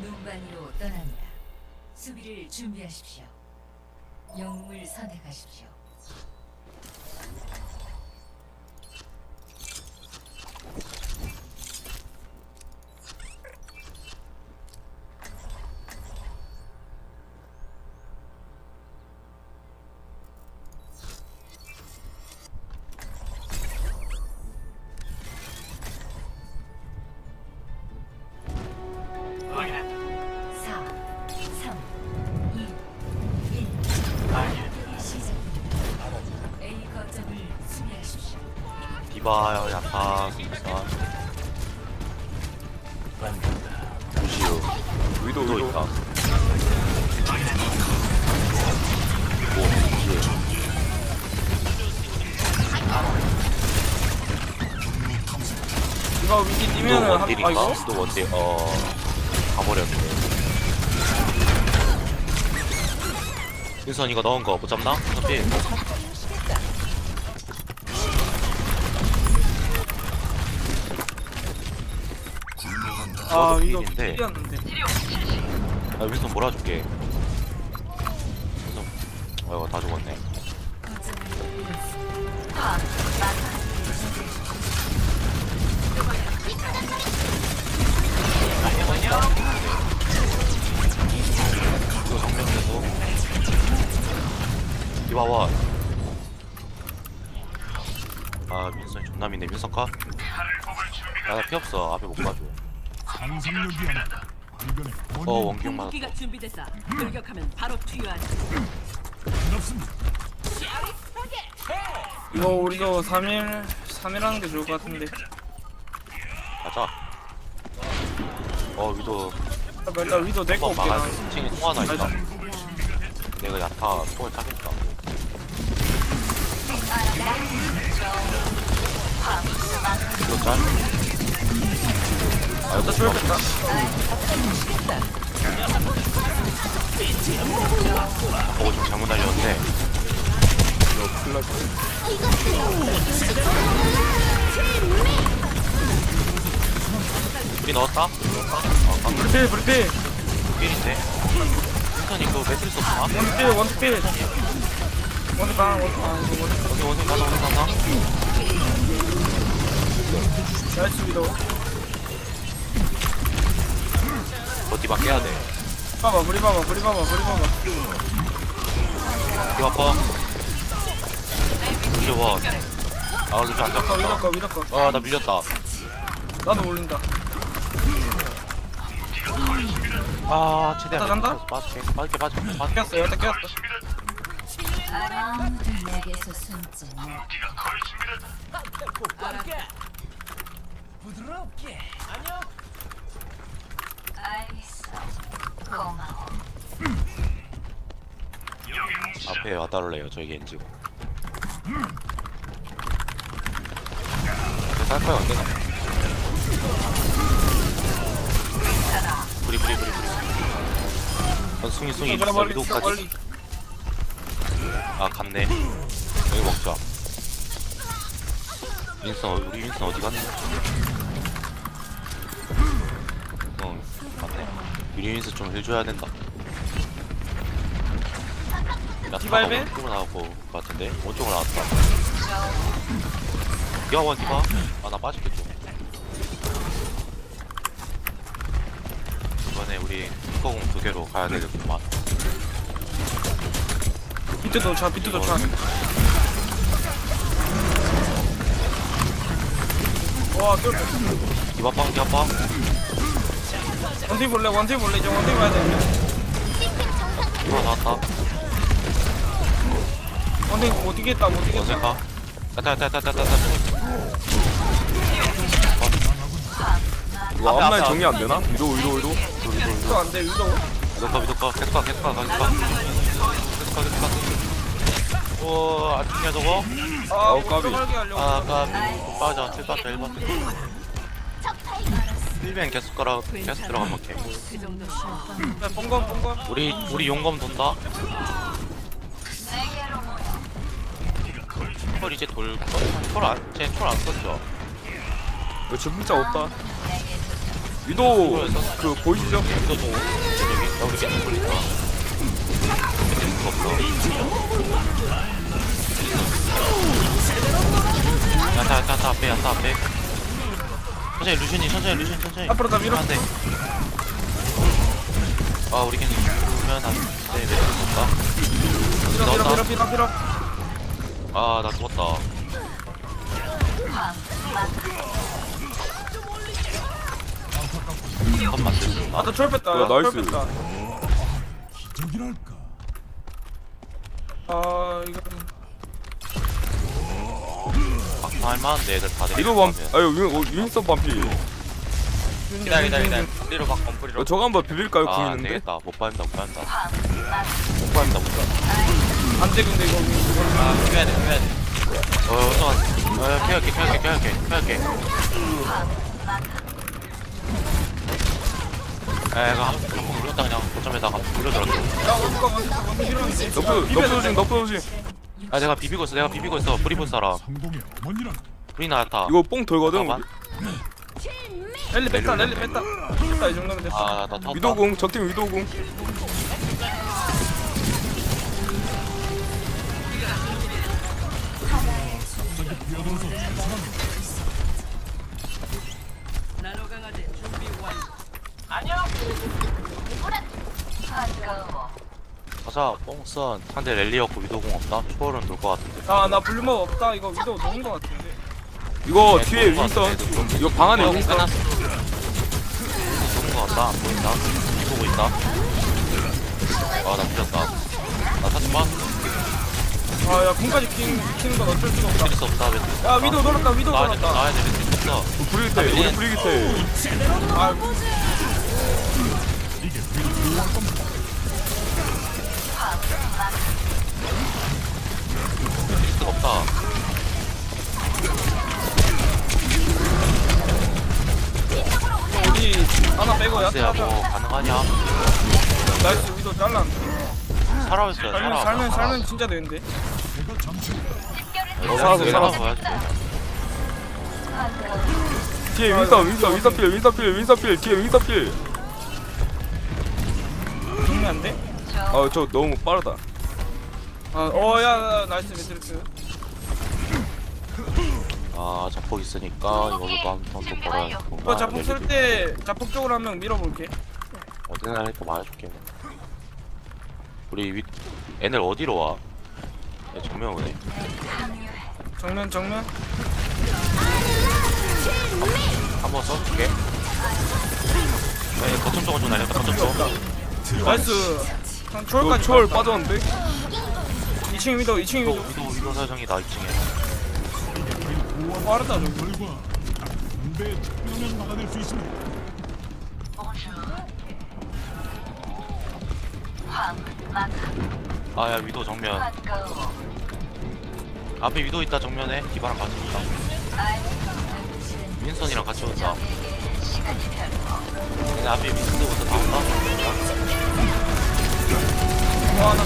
눈반이로 떠납니다. 수비를 준비하십시오. 영웅을 선택하십시오. 디바 야타 공사 루시우 위도 위도. 있다. 이거 위기 또 뛰면은 한 원딜인가? 아이고 또 원딜. 어 가버렸네. 윤선 이거 넣은 거 못 잡나? 어차피 아 저도 이거 필인데. 뛰었는데 아 윤선 몰아줄게 윤선 아이고 다 죽었네. 이거 정면에서 와. 아 민선 존나 미네 민선 가? 아나 피 없어 앞에 못 가줘 어 원경 맞았다. 궁극기가 준비됐어. 돌격하면 바로 투여하지. 이거 우리도 3일 3일 하는 게 좋을 것 같은데. 가자. 어 위도. 아, 일단 위도 한번 없게 막아야 돼 층에 통 하나 있다. 내가 야타 총을 차겠다. 이거 짤? 아 이거 좋겠다 보고 좀 잘못 날렸는데 우리 넣었다? 넣었다? 어, 방금 브리필 브리필 필인데? 윈턴이 그 매트리스 없나? 원필 원필 원방 원방 아 여기 원생 가자 원생 가자 나이스 위도 어디 막 깨야 돼. 봐봐 브리 봐봐 브리 봐봐 브리 봐봐. 이거 아파 밀려와 아 루시 안거 잡혔다 거 위도 거. 아나 밀렸다. 나도 올린다. 아 최대한 간다, 간다? 빠질게 빠질게 빠질게 빠질게 깼어 여기다 깼어. 아무도 내게서 숨지 못. 알겠어. 고마워. 앞에 와달래요 저희 겐지고 쌀 거야 안 되나? 브리 브리 브리 브리 어, 숭이 숭이 있어 멀리 아 갔네 여기 먹자 윈선 어- 우리 윈선 어디 갔냐 윈선 좀 해줘야 된다. 야 디바이베? 오쪽으로 나올 것 같은데? 오쪽으로 나왔다. 디바원 디바. 아나 빠지겠죠 이번에 우리 흑거공 두 개로 가야 되겠구만. 비트 도 차 비트 도 차 와, 쫄 디바 빵 디바 빵 원티 볼래? 원티 볼래? 이제 원티 봐야 돼. 디바 나왔다 원티 못 이겠다, 못 이겠다. 원색가 따따 따따 따따 따 이거 앞라인 정리 안 되나? 위도 위도 위도 위도 안 돼, 위도. 미도카 미도카 계속 가 계속 가 계속 가 계속 가 계속 가 우와 안 죽냐 저거 아, 아우, 까비. 들어가게 하려고. 아 까비 빠져 7빠져 1번 1벤 계속 깔아 계속 들어가면 야 뽕검 뽕검. 우리 우리 용검 돈다. 철 이제 돌 철안쟤철안 썼죠? 이거 진짜 없다? 위도 그 보이시죠? 이거 좀 여기 야 우리 계속 계속 없어 야타 앞에 야타 앞에 천천히 루시니 천천히 루시니 천천히. 앞으로 다 밀어. 안돼 아 우리 괜히 죽으면 안돼. 밀어 밀어. 밀어 밀어 밀어. 아나 죽었다. 잠깐만 아나 초월 뺐다. 야, 초월 나이스. 뺐다. 아 이거 할만한데 애들 다 위도 밤 아유 윈 윈서 밤피. 기다려 기다려 기다려. 뿌리로 막 건뿌리로. 어, 저거 한번 비빌까요? 궁 아 있는데? 안되겠다. 못 밟는다 못 밟는다. 못 밟는다 못 밟는다. 안돼 근데 이거. 아 피해야 돼 피해야 돼어 어. 피할게 피할게 피할게 피할게. 에 이거 한번 눌렀다 그냥 고점에다가 밀었는데 너프 너프 조심 너프 조심 아 내가 비비고 있어 내가 비비고 있어. 뿌리 볼 사람. 뿌리 나왔다. 이거 뽕 돌거든. 랠리. 뺐다 랠리 뺐다. 뺐다 이 정도면 됐어. 아나 탔다 위도궁 적팀 위도궁 나노 강화제 준비 완료. 반가워. 가자 뽕선. 상대 랠리였고 위도공 없나? 초월은 돌것 같은데. 아나 블루머 없다. 이거 위도 놓은 거 같은데. 이거 네, 뒤에 같아, 좀. 이거 방 안에 끝났어. 좋은 것 같다. 안 보인다. 이 보고 있다. 아나 풀렸다. 나 사지 마 아야 궁까지 키는, 키는 건 어쩔 수가 없다. 필수 없다. 왜 야 위도 돌았다 위도 나와야 돼 돌았다. 나와야 돼 필수 없어. 브리기테 우리 브리기테 아 필수 없다. 우리 하나 빼고 글쎄야 야타하자 뭐 가능하냐? 나이스 위도 잘랐는데 살아있어요 살면 살아 살면 살면 진짜 되는데. 살아서, 살아서. 보여야지 뒤에 윈서 윈서 윈서 필 윈서 필 윈서 필 뒤에 윈서 필. 죽으면 안 돼? 아 저 너무 빠르다 어야 나이스 매트릭스 아 자폭 있으니까 이걸로 한번더 벌어야겠고. 오빠 자폭 쓸 때 자폭 쪽으로 한 명 밀어볼게. 어디 날릴까 말해줄게. 우리 위 애들 어디로 와? 야, 정면 오네. 정면 정면. 한번 써줄게. 네, 거점 쪽은 좀 날렸다 거점 쪽. 나이스. 한 초월까지 초월. 빠졌는데 2층 위도 2층 위도 위도 위도 위도 사정이다 2층에. 빠르다 저거. 결과 군대에 특별하면 막아낼 수 있습니다. 아야 위도 정면. 앞에 위도 있다 정면에. 디바랑 같이 온다. 윈선이랑 같이 온다. 근데 앞에 윈선부터 다 온다 야타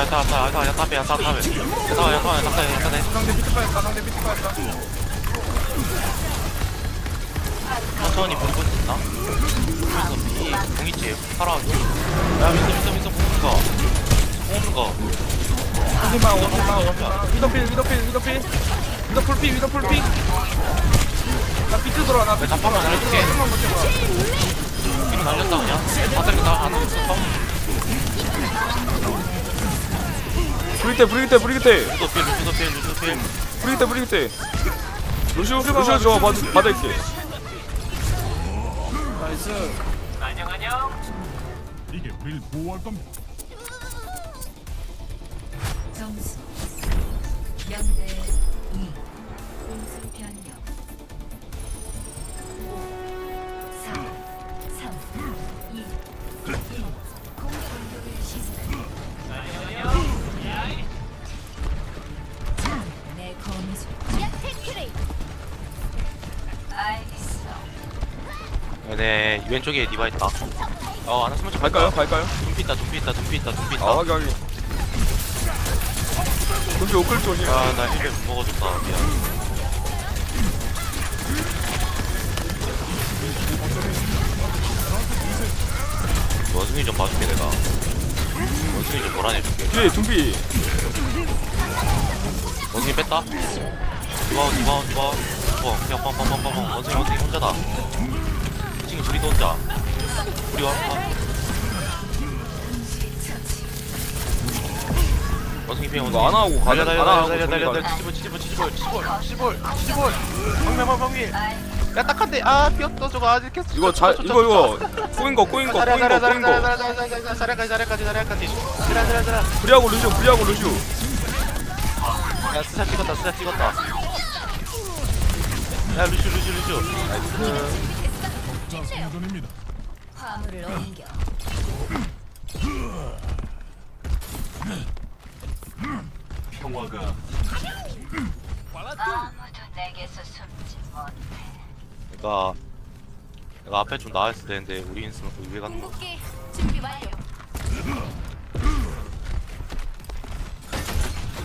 야타 야타 야타 야타 앞에 야타 앞에 야타 야타 야타 야타 야타 상대 비트 빠졌다 상대 비트 빠졌다 천천히 보고 있나? 윈선 피 공이지 살아 야 윈선 윈선 윈선 뽑는 거 뽑는 거 원수만 원수만 원수만 위도필 위도필 위도필 위도 풀피 위도 풀피 나 비트 들어와 나 비트 들어와. 뒤로 날렸다 그냥 바닥에 나안 있었어 브리기테 브리기테 브리기테 루도 필 루도 필 루도 필 브리기테 브리기테 루시오 루시오 저거 받- 받을게. 나이스. 이게 우리를 보호할 겁니다. 점수 0대 왼쪽에 디바 있다. 어 아나 스마트 갈까요? 갈까요? 둠피 있다 둠피 있다 둠피 있다 둠피 있다. 아 확인 확인. 근데 오클 조심 아나 힐을 못 먹어줬다. 미안. 원숭이 좀 봐줄게 내가. 원숭이 좀 몰아내줄게. 뒤에 둠비 원숭이 뺐다. 디바운 디바운 디바운 어 그냥 빵빵빵빵빵 원숭이 원숭이 혼자다 혼자 우리 와 아. 원숭이 피해 이거 안 하고 가자, 달려 안 달려 하고 달려 달려 정리 치즈볼 치즈볼 치즈볼 치즈볼 치즈볼 치즈볼 방면 방면 야 딱한데 아 비었어 저거 아직 계속 이거 자 이거 이거 꼬인 거 꼬인 거 꼬인 거 꼬인 거 자리야까지 자리야까지 자리야까지 자리야 자리야 자리야 브리하고 루시오 브리하고 루시오 야 스샷 찍었다 스샷 찍었다 야 루슈 루슈 루슈 자 생존입니다. 화물을 옮겨. 그니까 내가 앞에 좀 나와있을 텐데 우리 인스는 그 위에 가는 거 궁극기 준비 완료.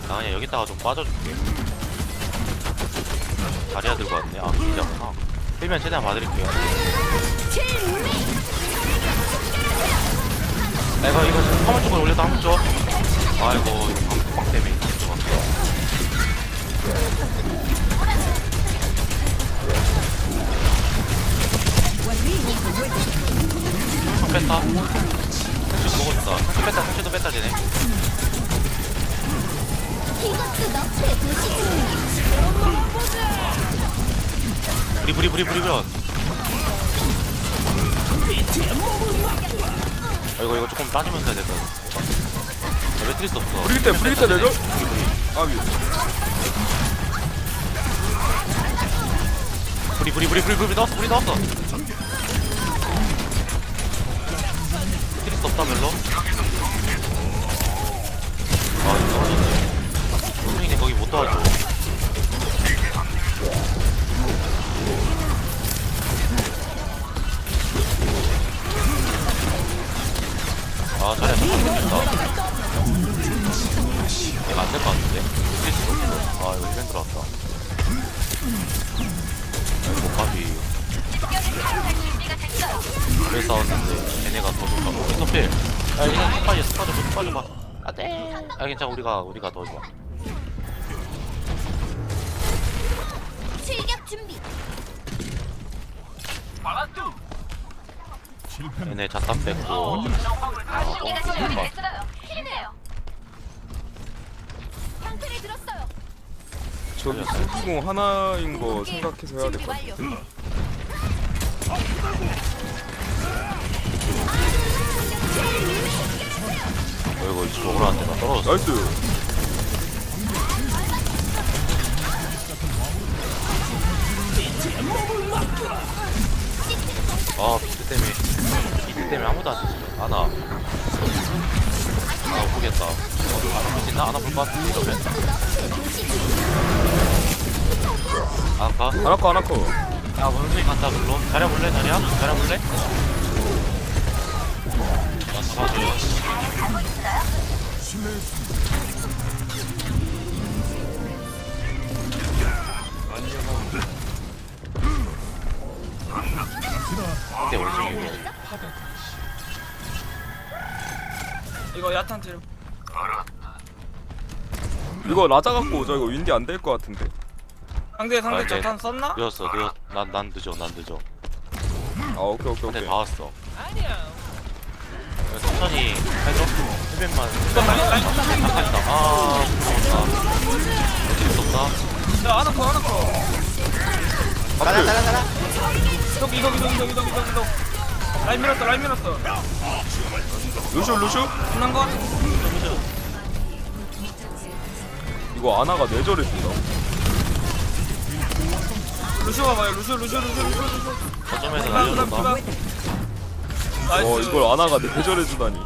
나 그냥 여기다가 좀 빠져줄게 자리야 들고 왔네 아 진짜구나 빼면 최대한 봐드릴게요. 야 이거 이거 지금 화물 쪽으로 올려서 한번 줘 아이고 이거 때문에 좋았어 형 뺐다. 쭉 먹어준다. 형 뺐다 상체도 뺐다 쟤네 브리 브리 브리 브리 브리 아 이거 이거 조금 따지면서 해야 될것 같아. 매트리스 없어? 브리기 때 브리기 때 내줘? 아 위. 브리 브리 브리 브리 브리 나왔어 브리 나왔어. 매트리스 없다 멜로. 아 이거 떨어졌네 원숭이님 거기 못 도와줘 아 잠깐 생겼다. 이거 안될 것 같은데? 매트리스 없어. 아 이거 1벤 들어왔다. 아이고 까비 그래 싸웠는데 걔네가 더 좋다고 스톱필! 야 그냥 쭉 빠져 쭉 빠져 쭉 빠져 봐. 안돼 아 괜찮아. 우리가 우리가 더 좋아. 출격 준비. 실패는 얘네 자탄 뺐고 아 공기가 뻥 준비 뚫린 것 됐어요. 힘내요. 방패를 들었어요. 저기 수기공 하나인 거 생각해서 해야 될 것 같아. 어이구 이쪽 오라한테 나 떨어졌어 나이스 아 비트 때문에 비트 때문에 아무도 안 되지 아나 아 보겠다 어, 아나 볼수 있나? 아나 볼 것 같은데 이러면 아 가? 아나코 아나코 야 원숭이 간다 물론 자랴 볼래 자랴? 자랴 볼래? 나 잡아줘 근데 원숭이 이거 야탄 질 이거 라자 갖고 오자. 이거 윈디 안 될 것 같은데. 상대 상대 아, 네. 저탄 썼나? 늦었어. 늦었 난, 난 늦어. 난 늦어. 아 오케이 오케이 근데 오케이. 다 왔어. 아니야 천천히 해줘. 힐백만. 이거 라인 라인 됐다 아 무서웠다. 어쩔 수 없다 야 아나코 아나코 가라 가라 가라. 이동 이동 이동 이동 이동 이동 이동. 라인 밀었어 라인 밀었어. 루슈 루슈? 끝난 거? 이거 아나가 내절해준다. 루시오 봐봐요 루시오 루시오 루시오 루시오 루시오 거점에서 디바 디바 날려준다. 디바 나이스 어 이걸 아나가 내절해 주다니